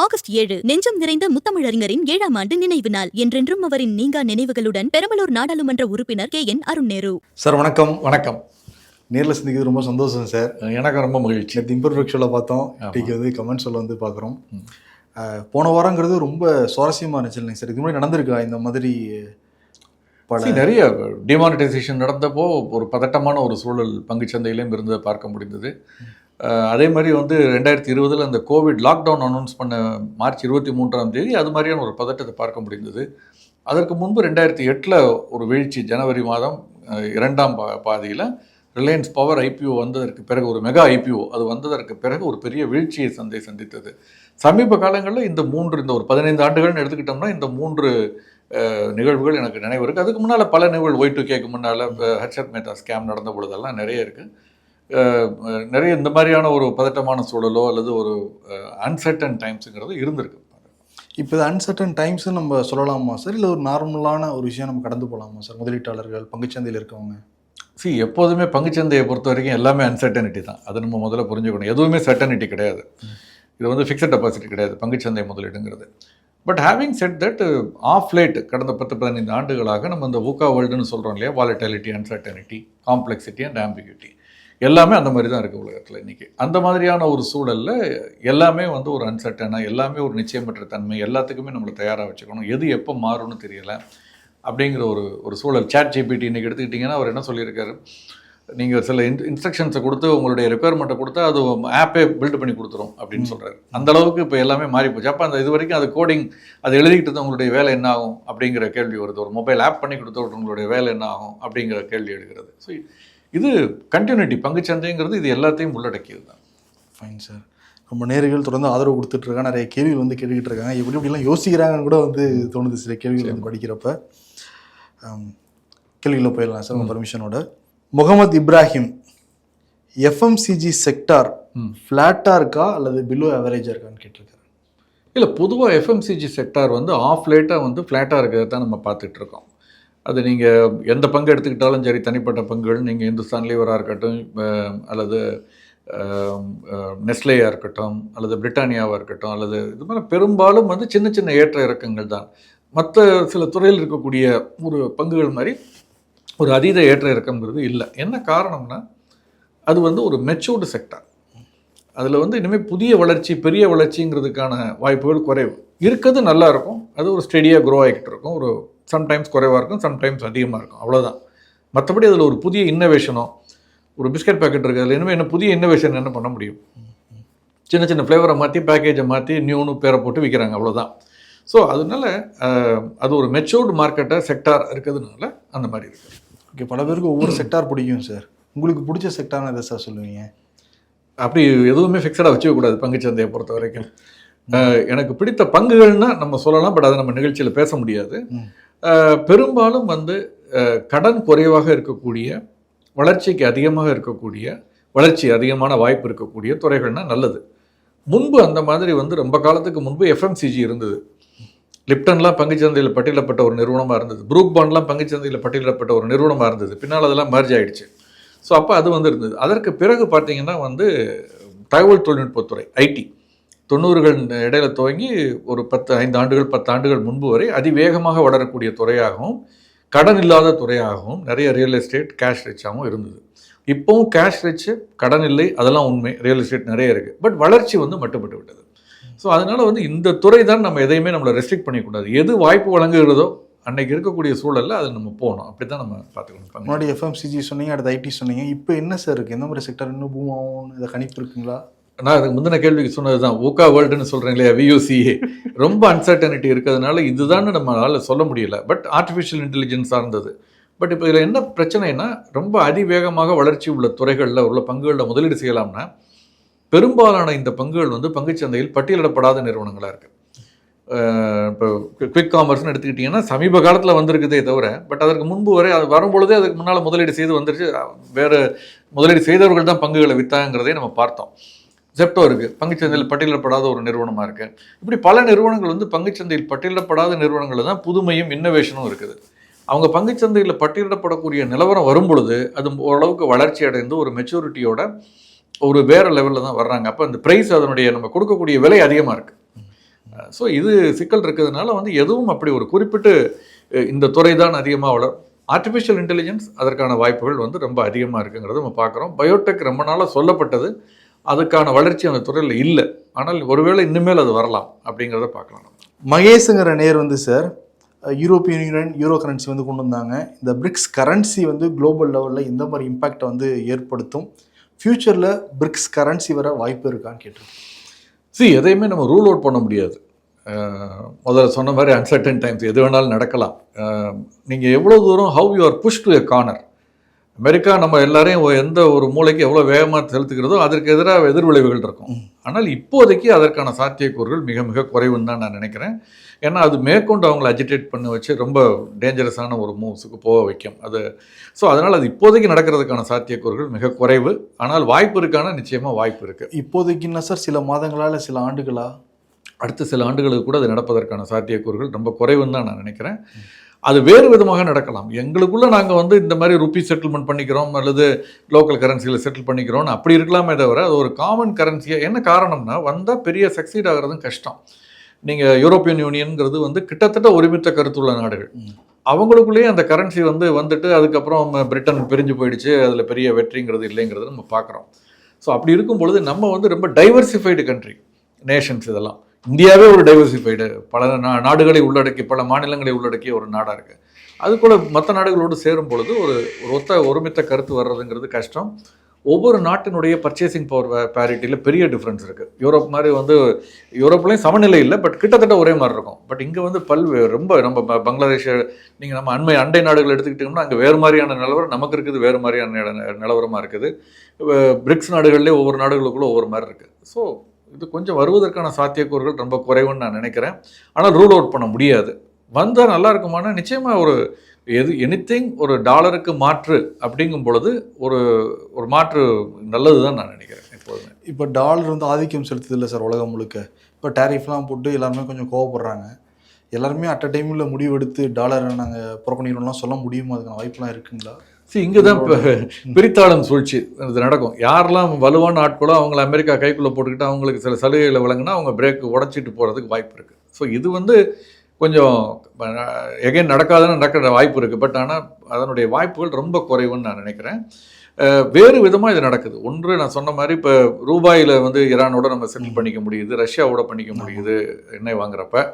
August ஏழு நெஞ்சம் நிறைந்த முத்தமிழறிஞரின் ஏழாம் ஆண்டு நினைவு நாள். என்றென்றும் அவரின் நீங்கா நினைவுகளுடன் பெரம்பலூர் நாடாளுமன்ற உறுப்பினர் K N Arun Nehru sir வணக்கம். வணக்கம். நேரில் சந்திக்கிறது ரொம்ப சந்தோஷம் சார். எனக்கு ரொம்ப மகிழ்ச்சி. நேற்று இம்பர்ஃபெக்ட் ஷோவில் பார்த்தோம். இன்னைக்கு வந்து கமெண்ட் சொல்ல வந்து பார்க்குறோம். போன வாரங்கிறது ரொம்ப சுவாரஸ்யமாக இருந்துச்சு இல்லைங்க சார். இதுக்கு முன்னாடி நடந்திருக்கா இந்த மாதிரி நிறைய டிமானிட்டைசேஷன் நடந்தப்போ ஒரு பதட்டமான ஒரு சூழல் பங்குச்சந்தையிலையும் இருந்ததை பார்க்க முடிந்தது. அதே மாதிரி வந்து ரெண்டாயிரத்தி இருபதில் அந்த கோவிட் லாக்டவுன் அனௌன்ஸ் பண்ண மார்ச் இருபத்தி மூன்றாம் தேதி அது மாதிரியான ஒரு பதட்டத்தை பார்க்க முடிந்தது. அதற்கு முன்பு ரெண்டாயிரத்தி எட்டில் ஒரு வீழ்ச்சி ஜனவரி மாதம் இரண்டாம் பா பாதியில் ரிலையன்ஸ் பவர் ஐபிஓ வந்ததற்கு பிறகு ஒரு மெகா ஐபிஓ அது வந்ததற்கு பிறகு ஒரு பெரிய வீழ்ச்சியை சந்தை சந்தித்தது. சமீப காலங்களில் இந்த மூன்று இந்த ஒரு பதினைந்து ஆண்டுகள்னு எடுத்துக்கிட்டோம்னா இந்த மூன்று நிகழ்வுகள் எனக்கு நினைவு இருக்குது அதுக்கு முன்னால் பல நிகழ்வு ஒய் டூ கேக்கு முன்னால் ஹர்ஷத் மேத்தா ஸ்கேம் நடந்த பொழுதெல்லாம் நிறைய இருக்குது நிறைய இந்த மாதிரியான ஒரு பதட்டமான சூழலோ அல்லது ஒரு அன்சர்டன் டைம்ஸுங்கிறது இருந்திருக்கு. இப்போ இது அன்சர்டன் டைம்ஸ் நம்ம சொல்லலாமா சார்? இல்லை ஒரு நார்மலான ஒரு விஷயம் நம்ம கடந்து போகலாமா சார்? முதலீட்டாளர்கள் பங்குச்சந்தையில் இருக்கவங்க. சி எப்போதுமே பங்குச்சந்தையை பொறுத்த வரைக்கும் எல்லாமே அன்சர்டனிட்டி தான். அது நம்ம முதல்ல புரிஞ்சுக்கணும். எதுவுமே சர்டனிட்டி கிடையாது. இது வந்து ஃபிக்ஸட் டெபாசிட் கிடையாது. பங்குச்சந்தை முதலீடுங்கிறது. But having said that of late கடந்த பத்து பதினைந்து ஆண்டுகளாக நம்ம இந்த ஊக்கா வேர்ல்டுன்னு சொல்கிறோம் இல்லையா? Volatility uncertainty complexity and ambiguity எல்லாமே அந்த மாதிரி தான் இருக்குது உலகத்தில் இன்றைக்கி அந்த மாதிரியான ஒரு சூழலில் எல்லாமே வந்து ஒரு அன்சர்டனாக எல்லாமே ஒரு நிச்சயமற்ற தன்மை எல்லாத்துக்குமே நம்மளை தயாராக வச்சுக்கணும். எது எப்போ மாறும்னு தெரியலை அப்படிங்கிற ஒரு ஒரு சூழல். சேட் ஜிபிடி இன்றைக்கி எடுத்துக்கிட்டிங்கன்னா அவர் என்ன சொல்லியிருக்காரு? நீங்கள் சில இன் இன்ஸ்ட்ரக்ஷன்ஸை கொடுத்து உங்களுடைய ரெக்குயர்மெண்ட்டை கொடுத்தா அது ஆப்பே பில்ட் பண்ணி கொடுத்துரும் அப்படின்னு சொல்கிறாரு அந்த அளவுக்கு இப்போ எல்லாமே மாறி போச்சு. அப்போ அந்த இது வரைக்கும் அது கோடிங் அது எழுதிக்கிட்டு இருந்த உங்களுடைய வேலை என்ன ஆகும் அப்படிங்கிற கேள்வி வருது. ஒரு மொபைல் ஆப் பண்ணி கொடுத்த உங்களுடைய வேலை என்ன ஆகும் அப்படிங்கிற கேள்வி எடுக்கிறது. ஸோ இது கண்டினியூட்டி பங்குச்சந்தைங்கிறது இது எல்லாத்தையும் உள்ளடக்கியது தான் ஃபைன் சார் நம்ம நேர்கள் தொடர்ந்து ஆதரவு கொடுத்துட்டு இருக்காங்க நிறைய கேள்விகள் வந்து கேட்டுக்கிட்டு இருக்காங்க எப்படி எப்படிலாம் யோசிக்கிறாங்கன்னு கூட வந்து தோணுது சில கேள்விகள் வந்து படிக்கிறப்ப. ஆம், கேள்விகளை போயிடலாம் சார் உங்கள் பர்மிஷனோட முகமது இப்ராஹிம் எஃப்எம்சிஜி செக்டார் ஃப்ளாட்டாக இருக்கா அல்லது பிலோ ஆவரேஜாக இருக்கான்னு கேட்டிருக்காரு? இல்லை பொதுவாக எஃப்எம்சிஜி செக்டார் வந்து ஆஃப் லேட்டாக வந்து ஃப்ளாட்டாக இருக்கிறத தான் நம்ம பார்த்துட்டு இருக்கோம் அது நீங்கள் எந்த பங்கு எடுத்துக்கிட்டாலும் சரி தனிப்பட்ட பங்குகள் நீங்கள் இந்துஸ்தான் லீவராக இருக்கட்டும் அல்லது நெஸ்லேயாக இருக்கட்டும் அல்லது பிரிட்டானியாவாக இருக்கட்டும் அல்லது இது மாதிரி பெரும்பாலும் வந்து சின்ன சின்ன ஏற்ற இறக்கங்கள் தான். மற்ற சில துறையில் இருக்கக்கூடிய ஒரு பங்குகள் மாதிரி ஒரு அதீத ஏற்ற இறக்கங்கிறது இல்லை. என்ன காரணம்னா அது வந்து ஒரு மெச்சூர்டு செக்டார் அதில் வந்து இனிமேல் புதிய வளர்ச்சி பெரிய வளர்ச்சிங்கிறதுக்கான வாய்ப்புகள் குறைவு. இருக்கிறது நல்லாயிருக்கும் அது ஒரு ஸ்டெடியாக க்ரோ ஆகிக்கிட்டு இருக்கும். ஒரு சம்டைம்ஸ் குறைவாக இருக்கும் சம்டைம்ஸ் அதிகமாக இருக்கும். அவ்வளோதான் மற்றபடி அதில் ஒரு புதிய இன்னோவேஷனோ ஒரு பிஸ்கட் பேக்கெட் இருக்குது அதில் இனிமேல் என்ன புதிய இன்னோவேஷன் என்ன பண்ண முடியும்? சின்ன சின்ன ஃப்ளேவரை மாற்றி பேக்கேஜை மாற்றி நியூனு பேரை போட்டு விற்கிறாங்க அவ்வளோதான் ஸோ அதனால அது ஒரு மெச்சூர்டு மார்க்கெட்டை செக்டார் இருக்கிறதுனால அந்த மாதிரி இருக்குது ஓகே பல பேருக்கு ஒவ்வொரு செக்டார் பிடிக்கும் சார் உங்களுக்கு பிடிச்ச செக்டார்னு எதை சார் சொல்லுவீங்க? அப்படி எதுவுமே ஃபிக்ஸடாக வச்சுக்கக்கூடாது பங்குச்சந்தையை பொறுத்த வரைக்கும். எனக்கு பிடித்த பங்குகள்னா நம்ம சொல்லலாம் பட் அதை நம்ம நிகழ்ச்சியில் பேச முடியாது. பெரும்பாலும் வந்து கடன் குறைவாக இருக்கக்கூடிய வளர்ச்சிக்கு அதிகமாக இருக்கக்கூடிய வளர்ச்சி அதிகமான வாய்ப்பு இருக்கக்கூடிய துறைகள்னால் நல்லது. முன்பு அந்த மாதிரி வந்து ரொம்ப காலத்துக்கு முன்பு எஃப்எம்சிஜி இருந்தது. லிப்டன்லாம் பங்குச்சந்தையில் பட்டியலப்பட்ட ஒரு நிறுவனமாக இருந்தது. புரூக் பாண்ட்லாம் பங்குச்சந்தையில் பட்டியலப்பட்ட ஒரு நிறுவனமாக இருந்தது. பின்னால் அதெல்லாம் மர்ஜ் ஆகிடுச்சு ஸோ அப்போ அது வந்து இருந்தது. அதற்கு பிறகு பார்த்தீங்கன்னா வந்து தகவல் தொழில்நுட்பத்துறை ஐடி. தொண்ணூறுகள் இடையில துவங்கி ஒரு பத்து ஐந்து ஆண்டுகள் பத்து ஆண்டுகள் முன்பு வரை அதிவேகமாக வளரக்கூடிய துறையாகவும் கடன் இல்லாத துறையாகவும் நிறைய ரியல் எஸ்டேட் கேஷ் ரிச்சாகவும் இருந்தது. இப்போவும் கேஷ் ரிச்சு கடன் இல்லை அதெல்லாம் உண்மை. ரியல் எஸ்டேட் நிறைய இருக்குது பட் வளர்ச்சி வந்து மட்டுப்பட்டு விட்டது. ஸோ அதனால் வந்து இந்த துறை தான் நம்ம எதையுமே நம்மளை ரெஸ்ட்ரிக்ட் பண்ணிக்கூடாது. எது வாய்ப்பு வழங்குகிறதோ அன்னைக்கு இருக்கக்கூடிய சூழலில் அது நம்ம போகணும். அப்படி தான் நம்ம பார்த்துக்கணும். முன்னாடி எஃப்எம்சிஜி சொன்னீங்க அடுத்து ஐடி சொன்னீங்க. இப்போ என்ன சார் இருக்குது எந்த மாதிரி செக்டர் இன்னும் பூமாவும் இதை கணிப்பு இருக்குங்களா? நான் அதுக்கு முந்தின கேள்விக்கு சொன்னது தான் ஊக்கா வேர்ல்டுன்னு சொல்கிறேன் இல்லையா வியூசிஏ ரொம்ப அன்சர்டனிட்டி இருக்கிறதுனால இதுதான் நம்மளால் சொல்ல முடியல. பட் ஆர்டிஃபிஷியல் இன்டெலிஜென்ஸாக இருந்தது பட் இப்போ இதில் என்ன பிரச்சனைனா ரொம்ப அதிவேகமாக வளர்ச்சி உள்ள துறைகளில் உள்ள பங்குகளில் முதலீடு செய்யலாம்னா பெரும்பாலான இந்த பங்குகள் வந்து பங்குச்சந்தையில் பட்டியலிடப்படாத நிறுவனங்களாக இருக்குது இப்போ குவிக் காமர்ஸ்னு எடுத்துக்கிட்டிங்கன்னா சமீப காலத்தில் வந்திருக்குதே தவிர பட் அதற்கு முன்பு வரை அது வரும்பொழுதே அதுக்கு முன்னால் முதலீடு செய்து வந்துருச்சு. வேறு முதலீடு செய்தவர்கள் தான் பங்குகளை விற்றாங்கிறதே நம்ம பார்த்தோம். ஜெப்டோ இருக்குது பங்குச்சந்தையில் பட்டியலிடப்படாத ஒரு நிறுவனமாக இருக்குது இப்படி பல நிறுவனங்கள் வந்து பங்குச்சந்தையில் பட்டியலிடப்படாத நிறுவனங்கள் தான் புதுமையும் இன்னோவேஷனும் இருக்குது. அவங்க பங்குச்சந்தையில் பட்டியலிடப்படக்கூடிய நிலவரம் வரும் பொழுது அது ஓரளவுக்கு வளர்ச்சி அடைந்து ஒரு மெச்சூரிட்டியோட ஒரு வேற லெவலில் தான் வர்றாங்க. அப்போ அந்த ப்ரைஸ் அதனுடைய நம்ம கொடுக்கக்கூடிய விலை அதிகமாக இருக்குது ஸோ இது சிக்கல் இருக்கிறதுனால வந்து எதுவும் அப்படி ஒரு குறிப்பிட்டு இந்த துறை தான் அதிகமாக வளரும். ஆர்டிஃபிஷியல் இன்டெலிஜென்ஸ் அதற்கான வாய்ப்புகள் வந்து ரொம்ப அதிகமாக இருக்குங்கிறத நம்ம பார்க்குறோம். பயோடெக் ரொம்ப நாளாக சொல்லப்பட்டது. அதுக்கான வளர்ச்சி அந்த துறையில் இல்லை. ஆனால் ஒருவேளை இனிமேல் அது வரலாம் அப்படிங்கிறத பார்க்கலாம். மகேஷுங்கிற நேர் வந்து sir European Union euro currency வந்து கொண்டு வந்தாங்க. இந்த பிரிக்ஸ் கரன்சி வந்து குளோபல் லெவலில் எந்த மாதிரி இம்பாக்டை வந்து ஏற்படுத்தும்? ஃப்யூச்சரில் பிரிக்ஸ் கரன்சி வர வாய்ப்பு இருக்கான்னு கேட்டிருக்கோம் சி எதையுமே நம்ம ரூல் அவுட் பண்ண முடியாது. முதல்ல சொன்ன மாதிரி அன்சர்டன் டைம்ஸ் எது வேணாலும் நடக்கலாம். நீங்கள் எவ்வளோ தூரம் how you are push to a corner America நம்ம எல்லாரையும் எந்த ஒரு மூளைக்கு எவ்வளோ வேகமாக செலுத்துகிறதோ அதற்கு எதிராக எதிர்விளைவுகள் இருக்கும். ஆனால் இப்போதைக்கு அதற்கான சாத்தியக்கூறுகள் மிக மிக குறைவுன்னு தான் நான் நினைக்கிறேன். ஏன்னா அது மேற்கொண்டு அவங்கள அஜிடேட் பண்ண வச்சு ரொம்ப டேஞ்சரஸான ஒரு மூவ்ஸுக்கு போக வைக்கும். அது ஸோ அதனால் அது இப்போதைக்கு நடக்கிறதுக்கான சாத்தியக்கூறுகள் மிக குறைவு. ஆனால் வாய்ப்பு இருக்கான நிச்சயமாக வாய்ப்பு இருக்குது இப்போதைக்கு என்ன சார்? சில மாதங்களா இல்லை சில ஆண்டுகளா? அடுத்த சில ஆண்டுகளுக்கு கூட அது நடப்பதற்கான சாத்தியக்கூறுகள் ரொம்ப குறைவுன்னு தான் நான் நினைக்கிறேன். அது வேறு விதமாக நடக்கலாம். எங்களுக்குள்ளே நாங்கள் வந்து இந்த மாதிரி ருப்பி செட்டில்மெண்ட் பண்ணிக்கிறோம் அல்லது லோக்கல் கரன்சியில் செட்டில் பண்ணிக்கிறோம்னு அப்படி இருக்கலாமே தவிர அது ஒரு காமன் கரன்சியாக என்ன காரணம்னா வந்தால் பெரிய சக்சீட் ஆகிறதும் கஷ்டம். நீங்கள் யூரோப்பியன் யூனியன்கிறது வந்து கிட்டத்தட்ட ஒருமித்த கருத்துள்ள நாடுகள். அவங்களுக்குள்ளேயே அந்த கரன்சி வந்து வந்துட்டு அதுக்கப்புறம் பிரிட்டன் பிரிஞ்சு போயிடுச்சு அதில் பெரிய வெற்றிங்கிறது இல்லைங்கிறத நம்ம பார்க்குறோம். ஸோ அப்படி இருக்கும் பொழுது நம்ம வந்து ரொம்ப டைவர்சிஃபைடு கண்ட்ரி நேஷன்ஸ் இதெல்லாம். இந்தியாவே ஒரு டைவர்சிஃபைடு பல நா- நாடுகளை உள்ளடக்கி பல மாநிலங்களை உள்ளடக்கிய ஒரு நாடாக இருக்குது அது கூட மற்ற நாடுகளோடு சேரும் பொழுது ஒரு ஒரு ஒத்த ஒருமித்த கருத்து வர்றதுங்கிறது கஷ்டம். ஒவ்வொரு நாட்டினுடைய பர்ச்சேசிங் பவர் பேரிட்டியில் பெரிய டிஃப்ரென்ஸ் இருக்குது யூரோப் மாதிரி வந்து யூரோப்லேயும் சமநிலை இல்லை பட் கிட்டத்தட்ட ஒரே மாதிரி இருக்கும். பட் இங்கே வந்து பல்வே ரொம்ப நம்ம பங்களாதேஷ பங்களாதேஷ் நீங்கள் நம்ம அண்மை அண்டை நாடுகள் எடுத்துக்கிட்டிங்கன்னா அங்கே வேறு மாதிரியான நிலவரம் நமக்கு இருக்குது வேறு மாதிரியான நில- நிலவரமாக இருக்குது. பிரிக்ஸ் நாடுகள்லேயே ஒவ்வொரு நாடுகளுக்குள்ளே ஒவ்வொரு மாதிரி இருக்குது ஸோ இது கொஞ்சம் வருவதற்கான சாத்தியக்கூறுகள் ரொம்ப குறைவுன்னு நான் நினைக்கிறேன். ஆனால் ரூல் அவுட் பண்ண முடியாது. வந்தால் நல்லா இருக்குமானா நிச்சயமாக ஒரு எது எனித்திங் ஒரு டாலருக்கு மாற்று அப்படிங்கும் பொழுது ஒரு ஒரு மாற்று நல்லது தான் நான் நினைக்கிறேன் எப்போதுமே. இப்போ டாலர் வந்து ஆதிக்கம் செலுத்துது இல்லை சார் உலகம் முழுக்க. இப்போ டேரிஃப்லாம் போட்டு எல்லாருமே கொஞ்சம் கோவப்படுறாங்க. எல்லாருமே அட் அ டைமில் முடிவெடுத்து டாலரை நாங்கள் புறக்கணிக்கணும்லாம் சொல்ல முடியுமா? அதுக்கான வாய்ப்புலாம் இருக்குங்களா? சரி இங்கே தான் இப்போ பிரித்தாளும் சூழ்ச்சி இது நடக்கும். யாரெல்லாம் வலுவான ஆட்களோ அவங்கள அமெரிக்கா கைக்குள்ளே போட்டுக்கிட்டு அவங்களுக்கு சில சலுகைகளை வழங்கினா அவங்க பிரேக் உடச்சிட்டு போகிறதுக்கு வாய்ப்பு இருக்குது ஸோ இது வந்து கொஞ்சம் எகைன் நடக்காதுன்னு நடக்கிற வாய்ப்பு இருக்குது பட் ஆனால் அதனுடைய வாய்ப்புகள் ரொம்ப குறைவுன்னு நான் நினைக்கிறேன். வேறு விதமாக இது நடக்குது. ஒன்று நான் சொன்ன மாதிரி இப்போ ரூபாயில் வந்து ஈரானோட நம்ம செட்டில் பண்ணிக்க முடியுது ரஷ்யாவோட பண்ணிக்க முடியுது எண்ணெய் வாங்குறப்ப.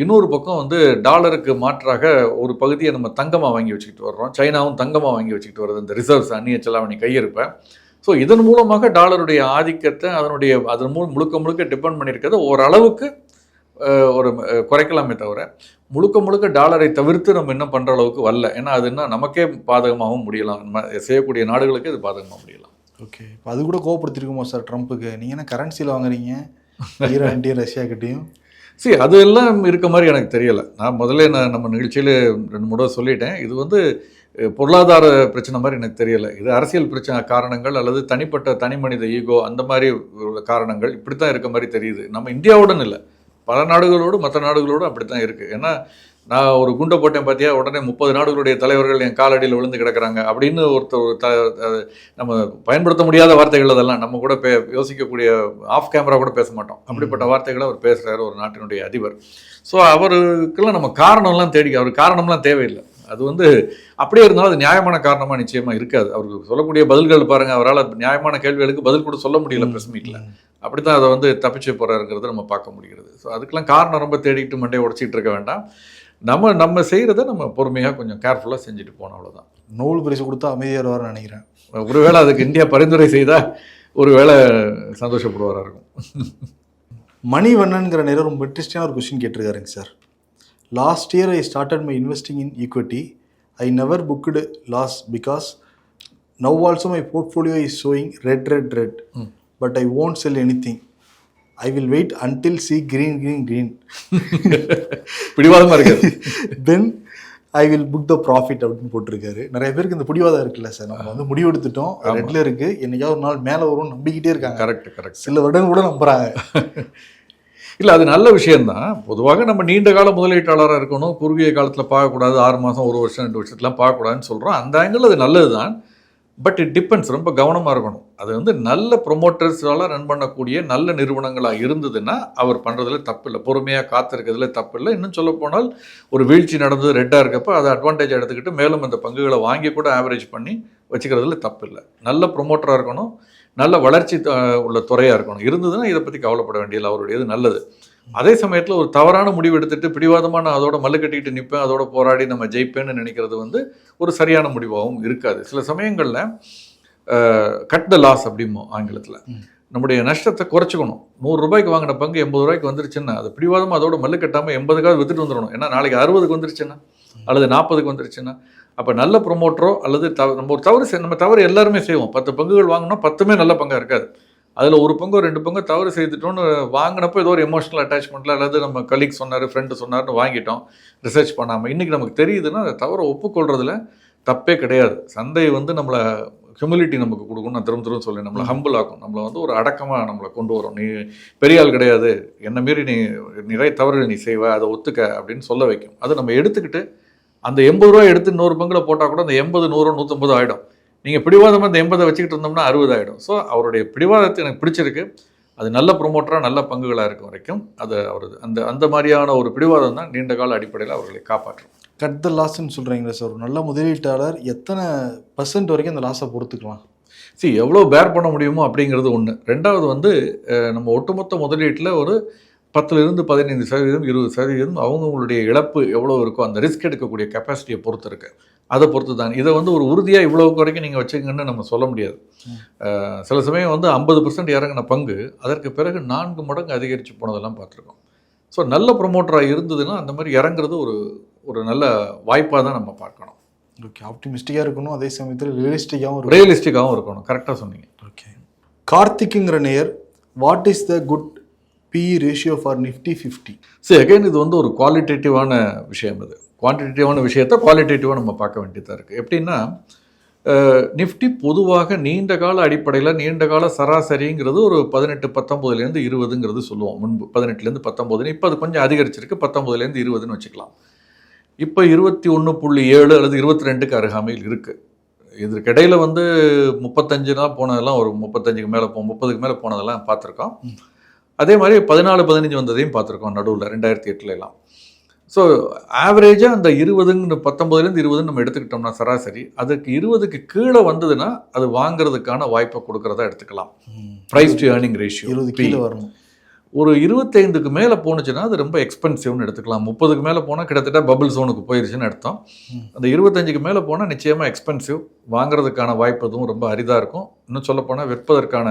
இன்னொரு பக்கம் வந்து டாலருக்கு மாற்றாக ஒரு பகுதியை நம்ம தங்கமாக வாங்கி வச்சுக்கிட்டு வர்றோம். சைனாவும் தங்கமாக வாங்கி வச்சுக்கிட்டு வருது. இந்த ரிசர்வ்ஸ் அந்நிய செலாவணி கையிருப்பேன் ஸோ இதன் மூலமாக டாலருடைய ஆதிக்கத்தை அதனுடைய அதன் மூலம் முழுக்க முழுக்க டிபெண்ட் பண்ணியிருக்கிறத ஓரளவுக்கு ஒரு குறைக்கலாமே தவிர முழுக்க முழுக்க டாலரை தவிர்த்து நம்ம இன்னும் பண்ணுற அளவுக்கு வரல. ஏன்னா அது என்ன நமக்கே பாதகமாகவும் முடியலாம். நம்ம செய்யக்கூடிய நாடுகளுக்கு இது பாதகமாக முடியலாம். ஓகே. இப்போ அது கூட கோவப்படுத்திருக்குமோ சார் ட்ரம்ப்புக்கு? நீங்கள் என்ன கரன்சியில் வாங்குறீங்க? ஈரான்ட்டையும் ரஷ்யாக்கிட்டையும் சரி அதெல்லாம் இருக்க மாதிரி எனக்கு தெரியலை. நான் முதல்ல நான் நம்ம நிகழ்ச்சியில் ரெண்டு மூணு சொல்லிட்டேன். இது வந்து பொருளாதார பிரச்சனை மாதிரி எனக்கு தெரியலை. இது அரசியல் பிரச்சனை காரணங்கள் அல்லது தனிப்பட்ட தனி மனித ஈகோ அந்த மாதிரி உள்ள காரணங்கள் இப்படி தான் இருக்க மாதிரி தெரியுது. நம்ம இந்தியாவுடன் இல்லை. பல நாடுகளோடு மற்ற நாடுகளோடு அப்படி தான் இருக்குது ஏன்னா நான் ஒரு குண்டை போட்டேன் பார்த்தியா உடனே முப்பது நாடுகளுடைய தலைவர்கள் என் காலடியில் விழுந்து கிடக்குறாங்க. அப்படின்னு ஒருத்தர் ஒரு த நம்ம பயன்படுத்த முடியாத வார்த்தைகள் அதெல்லாம். நம்ம கூட பே யோசிக்கக்கூடிய ஆஃப் கேமரா கூட பேச மாட்டோம். அப்படிப்பட்ட வார்த்தைகளை அவர் பேசுகிறாரு ஒரு நாட்டினுடைய அதிபர். ஸோ அவருக்கெல்லாம் நம்ம காரணம்லாம் தேடி அவர் காரணம்லாம் தேவையில்லை. அது வந்து அப்படியே இருந்தாலும் அது நியாயமான காரணமாக நிச்சயமாக இருக்காது. அவருக்கு சொல்லக்கூடிய பதில்கள் பாருங்கள் அவரால் நியாயமான கேள்விகளுக்கு பதில் கூட சொல்ல முடியல ப்ரெஸ் மீட்டில் அப்படி தான் அதை வந்து தப்பிச்சு போகிறாருங்கிறத நம்ம பார்க்க முடிகிறது. ஸோ அதுக்கெல்லாம் காரணம் ரொம்ப தேடிட்டு மண்டையை உடச்சிட்டு இருக்க வேண்டாம். நம்ம நம்ம செய்கிறத நம்ம பொறுமையாக கொஞ்சம் கேர்ஃபுல்லாக செஞ்சுட்டு போனோம் அவ்வளோதான் நோபல் பரிசு கொடுத்தா அமைதியாக வருவார்னு நினைக்கிறேன். ஒருவேளை அதுக்கு இந்தியா பரிந்துரை செய்தால் ஒருவேளை சந்தோஷப்படுவாராக இருக்கும். மணிவண்ணன்கிற நேரம் ரொம்ப இன்ட்ரெஸ்டிங்கான ஒரு கொஸ்டின் கேட்டிருக்காருங்க sir. Last year I started my investing in equity I never booked loss because now also my portfolio is showing red red red but I won't sell anything I will wait until see green green green. பிடிவாதமாக இருக்குது. Then I will book the profit அப்படின்னு போட்டிருக்காரு. நிறைய பேருக்கு இந்த பிடிவாதம் இருக்குல்ல sir. நம்ம வந்து முடிவெடுத்துட்டோம். ரெட்ல இருக்கு. என்னைக்காவது ஒரு நாள் மேலே வரும்னு நம்பிக்கிட்டே இருக்காங்க. கரெக்ட் கரெக்ட் சில வருடங்கள் கூட நம்புறாங்க. இல்லை அது நல்ல விஷயம்தான். பொதுவாக நம்ம நீண்ட கால முதலீட்டாளராக இருக்கணும். குறுகிய காலத்தில் பார்க்கக்கூடாது. ஆறு மாதம் ஒரு வருஷம் ரெண்டு வருஷத்துலாம் பார்க்கக்கூடாதுன்னு சொல்கிறோம் அந்த ஆங்கிள் அது நல்லது தான் பட் இட் டிபெண்ட்ஸ் ரொம்ப கவனமாக இருக்கணும். அது வந்து நல்ல ப்ரொமோட்டர்ஸால் ரன் பண்ணக்கூடிய நல்ல நிறுவனங்களாக இருந்ததுன்னா அவர் பண்ணுறதுல தப்பு இல்லை. பொறுமையாக காத்திருக்கிறதுல தப்பு இல்லை. இன்னும் சொல்லப்போனால் ஒரு வீழ்ச்சி நடந்தது ரெட்டாக இருக்கப்போ அதை அட்வான்டேஜ் எடுத்துக்கிட்டு மேலும் அந்த பங்குகளை வாங்கி கூட ஆவரேஜ் பண்ணி வச்சுக்கிறதுல தப்பு இல்லை. நல்ல ப்ரொமோட்டராக இருக்கணும். நல்ல வளர்ச்சி த- உள்ள துறையாக இருக்கணும். இருந்ததுன்னா இதை பற்றி கவலைப்பட வேண்டியது அவருடையது நல்லது. அதே சமயத்தில் ஒரு தவறான முடிவு எடுத்துட்டு பிடிவாதமாக நான் அதோட மல்லு கட்டிட்டு நிற்பேன் அதோட போராடி நம்ம ஜெயிப்பேன்னு நினைக்கிறது வந்து ஒரு சரியான முடிவாகவும் இருக்காது. சில சமயங்களில் கட் த லாஸ் அப்படிமோ ஆங்கிலத்தில். நம்முடைய நஷ்டத்தை குறைச்சிக்கணும். நூறு ரூபாய்க்கு வாங்கின பங்கு எண்பது ரூபாய்க்கு வந்துருச்சுன்னா அது பிடிவாதமாக அதோட மல்லு கட்டாமல் எண்பதுக்காவது வித்துட்டு வந்துடணும். ஏன்னா நாளைக்கு அறுபதுக்கு வந்துருச்சுன்னா அல்லது நாற்பதுக்கு வந்துருச்சுன்னா அப்போ நல்ல ப்ரொமோட்டரோ அல்லது தவ நம்ம ஒரு தவறு செய்- நம்ம தவறு எல்லாருமே செய்வோம். பத்து பங்குகள் வாங்கினா பத்துமே நல்ல பங்காக இருக்காது. அதில் ஒரு பங்கு ரெண்டு பங்கு தவறு செய்துட்டோன்னு வாங்கினப்போ ஏதோ ஒரு எமோஷனல் அட்டாச்மெண்ட்டில் அல்லது நம்ம கலீக் சொன்னார் ஃப்ரெண்டு சொன்னார்னு வாங்கிட்டோம் ரிசர்ச் பண்ணாமல் இன்றைக்கி நமக்கு தெரியுதுன்னா அதை தவறை ஒப்புக்கொள்றதுல தப்பே கிடையாது. சந்தை வந்து நம்மளை ஹியூமிலிட்டி நமக்கு கொடுக்கும் நான் திரும்ப திரும்ப சொல்லி நம்மளை ஹம்பிள் ஆக்கும். நம்மளை வந்து ஒரு அடக்கமாக நம்மளை கொண்டு வரும். நீ பெரிய ஆள் கிடையாது. என்ன மீறி நீ நிறைய தவறு நீ செய்வ அதை ஒத்துக்க அப்படின்னு சொல்ல வைக்கும். அதை நம்ம எடுத்துக்கிட்டு அந்த எண்பது ரூபா எடுத்து இன்னொரு பங்கில் போட்டால் கூட அந்த எண்பது நூறு நூற்றம்பது ஆகிடும் நீங்கள் பிடிவாதமாக அந்த எண்பதை வச்சுக்கிட்டு இருந்தோம்னா அறுபது ஆகிடும் ஸோ அவருடைய பிடிவாதத்தை எனக்கு பிடிச்சிருக்கு. அது நல்ல ப்ரொமோட்டராக நல்ல பங்குகளாக இருக்கும் வரைக்கும் அது அவரது அந்த அந்த மாதிரியான ஒரு பிடிவாதம் தான் நீண்ட கால அடிப்படையில் அவர்களை காப்பாற்றும். கட் த லாஸ்ன்னு சொல்கிறீங்களே சார் ஒரு நல்ல முதலீட்டாளர் எத்தனை பர்சன்ட் வரைக்கும் அந்த லாஸை பொறுத்துக்கலாம்? சி எவ்வளோ பேர் பண்ண முடியுமோ அப்படிங்கிறது ஒன்று ரெண்டாவது வந்து நம்ம ஒட்டுமொத்த முதலீட்டில் ஒரு பத்துலேருந்து பதினைந்து சதவீதம் இருபது சதவீதம் அவங்கவுங்களுடைய இழப்பு எவ்வளோ இருக்கோ அந்த ரிஸ்க் எடுக்கக்கூடிய கெப்பாசிட்டியை பொறுத்து இருக்கு. அதை பொறுத்து தான். இதை வந்து ஒரு உறுதியாக இவ்வளவுக்கு வரைக்கும் நீங்கள் வச்சுக்கங்கன்னு நம்ம சொல்ல முடியாது. சில சமயம் வந்து ஐம்பது பர்சன்ட் இறங்கின பங்கு அதற்கு பிறகு நான்கு மடங்கு அதிகரித்து போனதெல்லாம் பார்த்துருக்கோம். ஸோ நல்ல ப்ரொமோட்டராக இருந்ததுன்னா அந்த மாதிரி இறங்குறது ஒரு ஒரு நல்ல வாய்ப்பாக தான் நம்ம பார்க்கணும். ஓகே ஆப்டிமிஸ்டிக்காக இருக்கணும் அதே சமயத்தில் ரியலிஸ்டிக்காகவும் ரியலிஸ்டிக்காகவும் இருக்கணும். கரெக்டாக சொன்னீங்க. ஓகே கார்த்திக்குங்கிற நேயர் what is the good P ratio for Nifty fifty சரி அகைன் இது வந்து ஒரு குவாலிட்டேட்டிவான விஷயம் இது. குவான்டிட்டேட்டிவான விஷயத்தை குவாலிட்டேட்டிவாக நம்ம பார்க்க வேண்டியதாக இருக்குது எப்படின்னா நிஃப்டி பொதுவாக நீண்ட கால அடிப்படையில் நீண்ட கால சராசரிங்கிறது ஒரு பதினெட்டு பத்தொம்போதுலேருந்து இருபதுங்கிறது சொல்லுவோம் முன்பு. பதினெட்டுலேருந்து பத்தொம்போதுன்னு இப்போ அது கொஞ்சம் அதிகரிச்சிருக்கு. பத்தொம்போதுலேருந்து இருபதுன்னு வச்சுக்கலாம். இப்போ இருபத்தி ஒன்று புள்ளி ஏழு அல்லது இருபத்தி ரெண்டுக்கு அருகாமையில் இருக்குது இதற்கிடையில் வந்து முப்பத்தஞ்சு நாள் போனதெல்லாம் ஒரு முப்பத்தஞ்சுக்கு மேலே போ முப்பதுக்கு மேலே போனதெல்லாம் பார்த்துருக்கோம். அதே மாதிரி பதினாலு பதினஞ்சு வந்ததையும் பார்த்துருக்கோம் நடுவில் ரெண்டாயிரத்தி எட்டுல எல்லாம். ஸோ ஆவரேஜாக அந்த இருபதுன்னு பத்தொம்பதுலேருந்து இருபதுன்னு நம்ம எடுத்துக்கிட்டோம்னா சராசரி அதுக்கு இருபதுக்கு கீழே வந்ததுன்னா அது வாங்குறதுக்கான வாய்ப்பை கொடுக்கறதா எடுத்துக்கலாம். ப்ரைஸ் டு ஏர்னிங் ரேஷியோ இருபது கீழே வரணும். ஒரு இருபத்தைந்துக்கு மேலே போணுச்சுன்னா அது ரொம்ப எக்ஸ்பென்சிவ்னு எடுத்துக்கலாம். முப்பதுக்கு மேலே போனால் கிட்டத்தட்ட பபிள் ஜோனுக்கு போயிருச்சுன்னு அர்த்தம். ம். அந்த இருபத்தஞ்சுக்கு மேலே போனால் நிச்சயமாக எக்ஸ்பென்சிவ் வாங்குறதுக்கான வாய்ப்பு அதுவும் ரொம்ப அரிதாக இருக்கும். இன்னும் சொல்ல போனால் விற்பதற்கான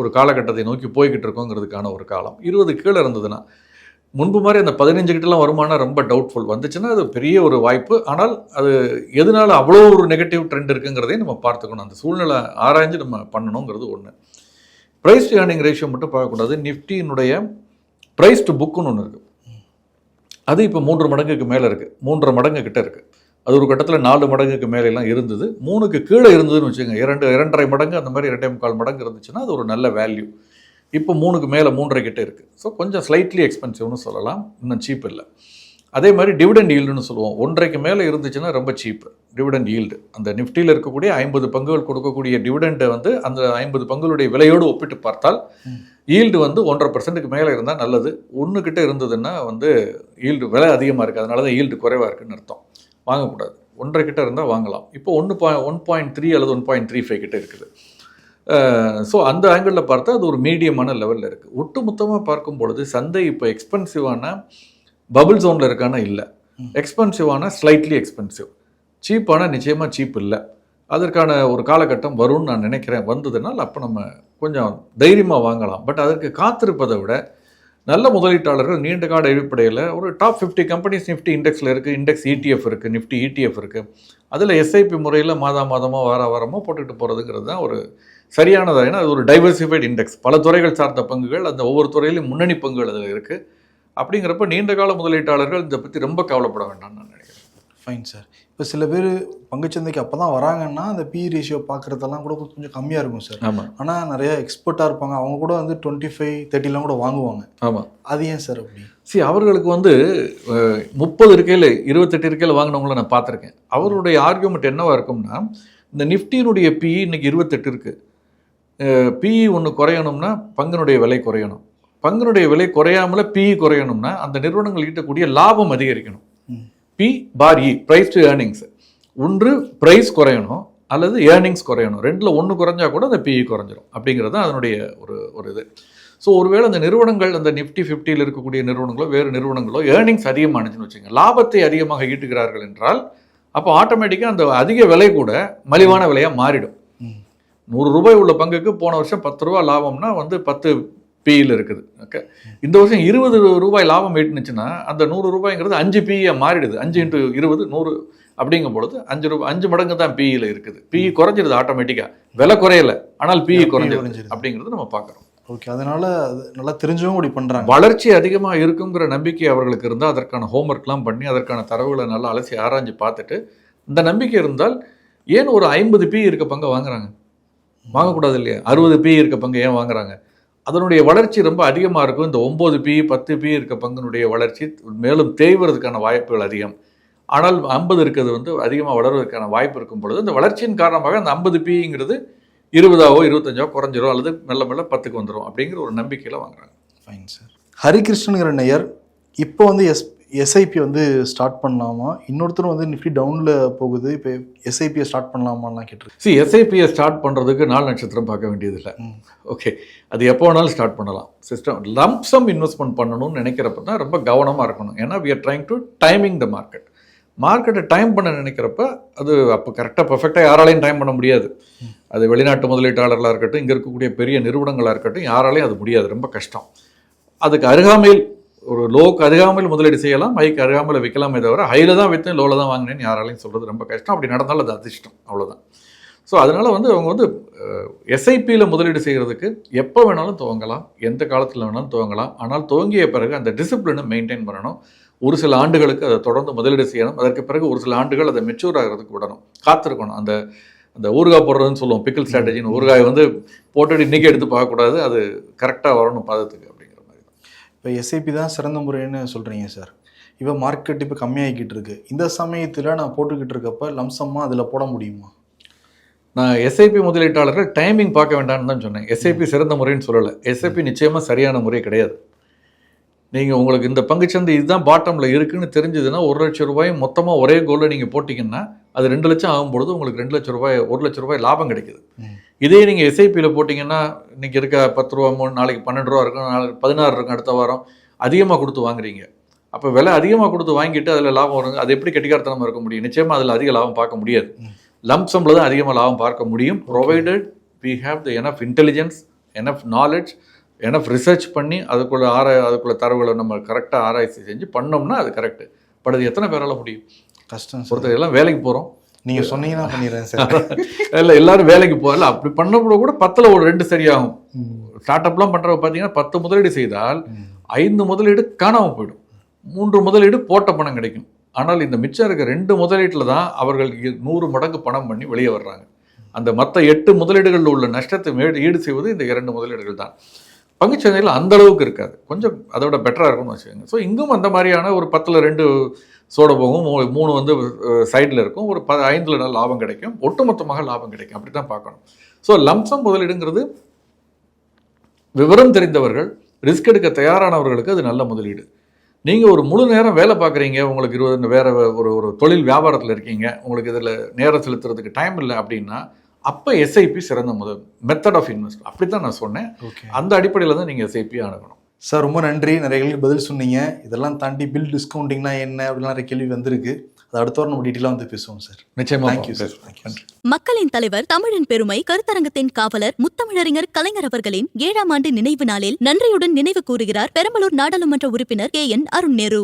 ஒரு காலகட்டத்தை நோக்கி போய்கிட்டு இருக்கோங்கிறதுக்கான ஒரு காலம். இருபது கீழே இருந்ததுன்னா முன்பு மாதிரி அந்த பதினஞ்சு கிட்டலாம் வருமானம் ரொம்ப டவுட்ஃபுல் வந்துச்சுன்னா அது பெரிய ஒரு வாய்ப்பு. ஆனால் அது எதனால் அவ்வளோ ஒரு நெகட்டிவ் ட்ரெண்ட் இருக்குங்கிறதையும் நம்ம பார்த்துக்கணும். அந்த சூழ்நிலை ஆராய்ஞ்சு நம்ம பண்ணணுங்கிறது ஒன்று ப்ரைஸ் டு ஏர்னிங் ரேஷியோ மட்டும் பார்க்கக்கூடாது. நிஃப்டியினுடைய ப்ரைஸ் டு புக்குன்னு ஒன்று இருக்குது அது இப்போ மூன்று மடங்குக்கு மேலே இருக்குது மூன்றரை மடங்கு கிட்டே இருக்குது அது ஒரு கட்டத்தில் நாலு மடங்குக்கு மேலே எல்லாம் இருந்தது. மூணுக்கு கீழே இருந்ததுன்னு வச்சுக்கோங்க. இரண்டு இரண்டரை மடங்கு அந்த மாதிரி இரண்டே முக்கால் மடங்கு இருந்துச்சுன்னா அது ஒரு நல்ல வேல்யூ இப்போ மூணுக்கு மேலே மூன்றரை கிட்ட இருக்குது ஸோ கொஞ்சம் ஸ்லைட்லி எக்ஸ்பென்சிவ்னு சொல்லலாம். இன்னும் சீப் இல்லை. அதே மாதிரி டிவிடெண்ட் ஈல்டுன்னு சொல்லுவோம். ஒன்றைக்கு மேலே இருந்துச்சுன்னா ரொம்ப சீப்பு டிவிடெண்ட் ஈல்டு அந்த நிஃப்டியில் இருக்கக்கூடிய ஐம்பது பங்குகள் கொடுக்கக்கூடிய டிவிடெண்டை வந்து அந்த ஐம்பது பங்குகளுடைய விலையோடு ஒப்பிட்டு பார்த்தால் ஈல்டு வந்து ஒன்றரை பர்சன்ட்டுக்கு மேலே இருந்தால் நல்லது. ஒன்று கிட்ட இருந்ததுன்னா வந்து ஈல்டு விலை அதிகமாக இருக்குது அதனால தான் ஈல்டு குறைவாக இருக்குன்னு அர்த்தம். வாங்கக்கூடாது. ஒன்றரை கிட்ட இருந்தால் வாங்கலாம். இப்போ ஒன்று பாய் ஒன் பாயிண்ட் த்ரீ அல்லது ஒன் பாயிண்ட் த்ரீ ஃபைவ் கிட்ட இருக்குது. ஸோ அந்த ஆங்கிளில் பார்த்தா அது ஒரு மீடியமான லெவலில் இருக்குது ஒட்டுமொத்தமாக பார்க்கும் பொழுது சந்தை இப்போ எக்ஸ்பென்சிவான பபிள் ஜோனில் இருக்கானா? இல்லை. எக்ஸ்பென்சிவான ஸ்லைட்லி எக்ஸ்பென்சிவ் சீப்பான நிச்சயமாக சீப் இல்லை. அதற்கான ஒரு காலகட்டம் வரும்னு நான் நினைக்கிறேன். வந்ததுனால் அப்போ நம்ம கொஞ்சம் தைரியமாக வாங்கலாம். பட் அதற்கு காத்திருப்பதை விட நல்ல முதலீட்டாளர்கள் நீண்ட கால அடிப்படையில் ஒரு டாப் ஃபிஃப்டி கம்பெனிஸ் நிஃப்டி இண்டெக்ஸில் இருக்குது இண்டெக்ஸ் இடிஎஃப் இருக்குது நிஃப்டி இடிஎஃப் இருக்குது அதில் எஸ்ஐபி முறையில் மாதா மாதமாக வார வாரமாக போட்டுக்கிட்டு போகிறதுங்கிறது தான் ஒரு சரியானதாக ஏன்னா அது ஒரு டைவர்சிஃபைடு இண்டெக்ஸ் பல துறைகள் சார்ந்த பங்குகள் அந்த ஒவ்வொரு துறையிலும் முன்னணி பங்குகள் அதில் இருக்குது அப்படிங்கிறப்ப நீண்ட கால முதலீட்டாளர்கள் இதை பற்றி ரொம்ப கவலைப்பட வேண்டாம்னு நான் நினைக்கிறேன். ஃபைன் சார் இப்போ சில பேர் பங்குச்சந்தைக்கு அப்போ தான் வராங்கன்னா அந்த பி ரேஷியோ பார்க்குறதெல்லாம் கூட கொஞ்சம் கம்மியாக இருக்கும் சார். ஆமாம் ஆனால் நிறைய எக்ஸ்பர்ட்டாக இருப்பாங்க. அவங்க கூட வந்து டுவெண்ட்டி ஃபைவ் தேர்ட்டிலாம் கூட வாங்குவாங்க. ஆமாம் அது ஏன் சார் அப்படி? சி அவர்களுக்கு வந்து முப்பது இருக்கையில் இருபத்தெட்டு இருக்கையில் வாங்கினவங்கள நான் பார்த்துருக்கேன். அவருடைய ஆர்கியூமெண்ட் என்னவா இருக்கும்னா இந்த நிஃப்டியினுடைய பிஇ இன்னைக்கு இருபத்தெட்டு இருக்கு. பிஇ ஒன்று குறையணும்னா பங்கினுடைய விலை குறையணும். பங்கினுடைய விலை குறையாமல பிஇ குறையணும்னா அந்த நிறுவனங்கள் ஈட்டக்கூடிய லாபம் அதிகரிக்கணும். P by E price to earnings ஒன்று ப்ரைஸ் குறையணும் அல்லது ஏர்னிங்ஸ் குறையணும். ரெண்டில் ஒன்று குறைஞ்சா கூட அந்த பிஇ குறைஞ்சிரும். அப்படிங்கிறது தான் அதனுடைய ஒரு ஒரு இது. ஸோ ஒருவேளை அந்த நிறுவனங்கள் அந்த நிஃப்டி ஃபிஃப்டியில் இருக்கக்கூடிய நிறுவனங்களோ வேறு நிறுவனங்களோ ஏர்னிங்ஸ் அதிகமானுச்சுன்னு வச்சுங்க லாபத்தை அதிகமாக ஈட்டுகிறார்கள் என்றால் அப்போ ஆட்டோமேட்டிக்காக அந்த அதிக விலை கூட மலிவான விலையாக மாறிடும். நூறு ரூபாய் உள்ள பங்குக்கு போன வருஷம் பத்து ரூபா லாபம்னா வந்து பத்து பியில் இருக்குது. ஓகே இந்த வருஷம் இருபது ரூபாய் லாபம் ஈட்டுனுச்சுன்னா அந்த நூறு ரூபாய்ங்கிறது அஞ்சு பிஏ மாறிடுது. அஞ்சு இன்ட்டு இருபது நூறு அப்படிங்கும் பொழுது அஞ்சு ரூபாய் அஞ்சு மடங்கு தான் பிஇயில் இருக்குது. பிஇ குறைஞ்சிருது ஆட்டோமேட்டிக்காக விலை குறையல. ஆனால் பிஇ குறைஞ்சிருது. அப்படிங்கிறது நம்ம பார்க்குறோம். ஓகே அதனால அது நல்லா தெரிஞ்சவங்க இப்படி பண்றாங்க. வளர்ச்சி அதிகமாக இருக்குங்கிற நம்பிக்கை அவர்களுக்கு இருந்தால் அதற்கான ஹோம்ஒர்க்லாம் பண்ணி அதற்கான தரவுகளை நல்லா அலசி ஆராய்ஞ்சு பார்த்துட்டு இந்த நம்பிக்கை இருந்தால் ஏன் ஒரு ஐம்பது பி இருக்க பங்கை வாங்குறாங்க? வாங்கக்கூடாது இல்லையா? அறுபது பி இருக்க பங்கை ஏன் வாங்குறாங்க? அதனுடைய வளர்ச்சி ரொம்ப அதிகமாக இருக்கும். இந்த ஒம்பது பி பத்து பி இருக்க பங்கினுடைய வளர்ச்சி மேலும் தேய்வதற்கான வாய்ப்புகள் அதிகம். ஆனால் ஐம்பது இருக்கிறது வந்து அதிகமாக வளர்வதற்கான வாய்ப்பு இருக்கும் பொழுது இந்த வளர்ச்சியின் காரணமாக அந்த ஐம்பது பிங்கிறது இருபதாவோ இருபத்தஞ்சோ குறைஞ்சிரும் அல்லது மெல்ல மெல்ல பத்துக்கு வந்துடும் அப்படிங்கிற ஒரு நம்பிக்கையில் வாங்குறாங்க. ஃபைன் சார் ஹரிகிருஷ்ணங்கிற நேயர் இப்போ வந்து எஸ் எஸ்ஐபி வந்து ஸ்டார்ட் பண்ணலாமா? இன்னொருத்தரும் வந்து நிஃப்டி டவுனில் போகுது. இப்போ எஸ்ஐபியை ஸ்டார்ட் பண்ணலாமான்லாம் கேட்டிருக்கு சி எஸ்ஐபியை ஸ்டார்ட் பண்ணுறதுக்கு நாலு நட்சத்திரம் பார்க்க வேண்டியதில்லை. ஓகே அது எப்போ வேணாலும் ஸ்டார்ட் பண்ணலாம். சிஸ்டம் லம்சம் இன்வெஸ்ட்மெண்ட் பண்ணணும்னு நினைக்கிறப்ப தான் ரொம்ப கவனமாக இருக்கணும். ஏன்னா we are trying to timing the market மார்க்கெட்டை டைம் பண்ண நினைக்கிறப்ப அது அப்போ கரெக்டாக பர்ஃபெக்டாக யாராலையும் டைம் பண்ண முடியாது. அது வெளிநாட்டு முதலீட்டாளர்களாக இருக்கட்டும் இங்கே இருக்கக்கூடிய பெரிய நிறுவனங்களாக இருக்கட்டும் யாராலையும் அது முடியாது. ரொம்ப கஷ்டம். அதுக்கு அருகாமையில் ஒரு லோக்கு அருகாமையில் முதலீடு செய்யலாம் ஹைக்கு அருகாமல் விற்கலாமே தவிர ஹையில் தான் விற்றேன் லோவில் தான் வாங்கினேன்னு யாராலையும் சொல்கிறது ரொம்ப கஷ்டம். அப்படி நடந்தாலும் அது அதிர்ஷ்டம் அவ்வளோதான் ஸோ அதனால் வந்து அவங்க வந்து எஸ்ஐபியில் முதலீடு செய்கிறதுக்கு எப்போ வேணாலும் துவங்கலாம் எந்த காலத்தில் வேணாலும் துவங்கலாம். ஆனால் துவங்கிய பிறகு அந்த டிசிப்ளினை மெயின்டைன் பண்ணணும். ஒரு சில ஆண்டுகளுக்கு அதை தொடர்ந்து முதலீடு செய்யணும். அதற்கு பிறகு ஒரு சில ஆண்டுகள் அதை மெச்சூர் ஆகிறதுக்கு விடணும். காத்திருக்கணும். அந்த அந்த ஊறுகாய் போடுறதுன்னு சொல்லுவோம் பிக்கல் ஸ்ட்ராட்டஜின்னு ஊறுகாய் வந்து போட்டுட்டு இன்றைக்கி எடுத்து பார்க்கக்கூடாது. அது கரெக்டாக வரணும் பாதத்துக்கு. இப்போ எஸ்ஐபி தான் சிறந்த முறைன்னு சொல்கிறீங்க சார் இப்போ மார்க்கெட் இப்போ கம்மியாகிக்கிட்டு இருக்கு. இந்த சமயத்தில் நான் போட்டுக்கிட்டு இருக்கப்ப லம்சமாக அதில் போட முடியுமா? நான் எஸ்ஐபி முதலீட்டாளர்கள் டைமிங் பார்க்க வேண்டாம்னு தான் சொன்னேன். எஸ்ஐபி சிறந்த முறைன்னு சொல்லலை. எஸ்ஐபி நிச்சயமாக சரியான முறை கிடையாது. நீங்கள் உங்களுக்கு இந்த பங்குச்சந்தை இதுதான் பாட்டமில் இருக்குன்னு தெரிஞ்சதுன்னா ஒரு லட்சம் ரூபாய் மொத்தமாக ஒரே கோலில் நீங்கள் போட்டிங்கன்னா அது ரெண்டு லட்சம் ஆகும் பொழுது உங்களுக்கு ரெண்டு லட்சம் ரூபாய் ஒரு லட்சம் ரூபாய் லாபம் கிடைக்குது. இதே நீங்கள் எஸ்ஐபியில் போட்டிங்கன்னா இன்னைக்கு இருக்க பத்து ரூபா மூணு நாளைக்கு பன்னெண்டு ரூபா இருக்கும் நாளைக்கு பதினாறு இருக்கும் அடுத்த வாரம் அதிகமாக கொடுத்து வாங்குறீங்க. அப்போ விலை அதிகமாக கொடுத்து வாங்கிட்டு அதில் லாபம் வருங்க அது எப்படி கெட்டிக்காரத்தனமாக இருக்க முடியும்? நிச்சயமாக அதில் அதிக லாபம் பார்க்க முடியாது. லம்சம்ல தான் அதிகமாக லாபம் பார்க்க முடியும். Provided we have the enough intelligence enough knowledge enough research பண்ணி அதுக்குள்ள ஆராய் அதுக்குள்ள தரவுகளை நம்ம கரெக்டாக ஆராய்ச்சி செஞ்சு பண்ணோம்னா அது கரெக்டு பட் அது எத்தனை பேரால முடியும்? கஷ்டம் ஒருத்தர் எல்லாம் வேலைக்கு போகிறோம் நீங்கள் சொன்னீங்கன்னா பண்ணிடுறேன் சார். இல்லை எல்லாரும் வேலைக்கு போகல அப்படி பண்ணப்போ கூட பத்தில் ஒரு ரெண்டு சரியாகும். ஸ்டார்ட் அப்லாம் பண்ணுறவங்க பார்த்தீங்கன்னா பத்து முதலீடு செய்தால். ஐந்து முதலீடு காணாமல் போயிடும். மூன்று முதலீடு போட்ட பணம் கிடைக்கும். ஆனால் இந்த மிச்சம் இருக்க ரெண்டு முதலீட்டில் தான் அவர்கள் இ- நூறு மடங்கு பணம் பண்ணி வெளியே வர்றாங்க. அந்த மற்ற எட்டு முதலீடுகளில் உள்ள நஷ்டத்தை ஈடு செய்வது இந்த இரண்டு முதலீடுகள் தான். பங்குச்சந்தையில் அந்த அளவுக்கு இருக்காது. கொஞ்சம் அதோட பெட்டராக இருக்கும்னு வச்சுக்கோங்க. ஸோ இங்கும் அந்த மாதிரியான ஒரு பத்தில் ரெண்டு சோட போகும். மூணு வந்து சைடில் இருக்கும். ஒரு ப ஐந்தில் நல்ல லாபம் கிடைக்கும். ஒட்டுமொத்தமாக லாபம் கிடைக்கும். அப்படி தான் பார்க்கணும். ஸோ லம்சம் முதலீடுங்கிறது விவரம் தெரிந்தவர்கள் ரிஸ்க் எடுக்க தயாரானவர்களுக்கு அது நல்ல முதலீடு. நீங்கள் ஒரு முழு நேரம் வேலை பார்க்குறீங்க. உங்களுக்கு இருபது வேறு ஒரு ஒரு தொழில் வியாபாரத்தில் இருக்கீங்க. உங்களுக்கு இதில் நேரம் செலுத்துறதுக்கு டைம் இல்லை அப்படின்னா அப்போ எஸ்ஐபி சிறந்த முதல் மெத்தட் ஆஃப் இன்வெஸ்ட் அப்படி தான் நான் சொன்னேன். ஓகே அந்த அடிப்படையில் தான் நீங்கள் எஸ்ஐபி அணுகணும் சார் ரொம்ப நன்றி. நிறைய கேள்விக்கு பதில் சொன்னீங்க. இதெல்லாம் தாண்டி பில் டிஸ்கவுண்டிங்னா என்ன? அப்படிலாம் நிறைய கேள்வி வந்திருக்கு. அது அடுத்த வாரம் நம்ம டீட்டெயிலாக வந்து பேசுவோம் சார் நிச்சயமாக தேங்க்யூ சார் மக்களின் தலைவர் தமிழின் பெருமை கருத்தரங்கத்தின் காவலர் முத்தமிழறிஞர் கலைஞர் அவர்களின் ஏழாம் ஆண்டு நினைவு நாளில் நன்றியுடன் நினைவு கூறுகிறார் பெரம்பலூர் நாடாளுமன்ற உறுப்பினர் கே என் அருண் நேரு.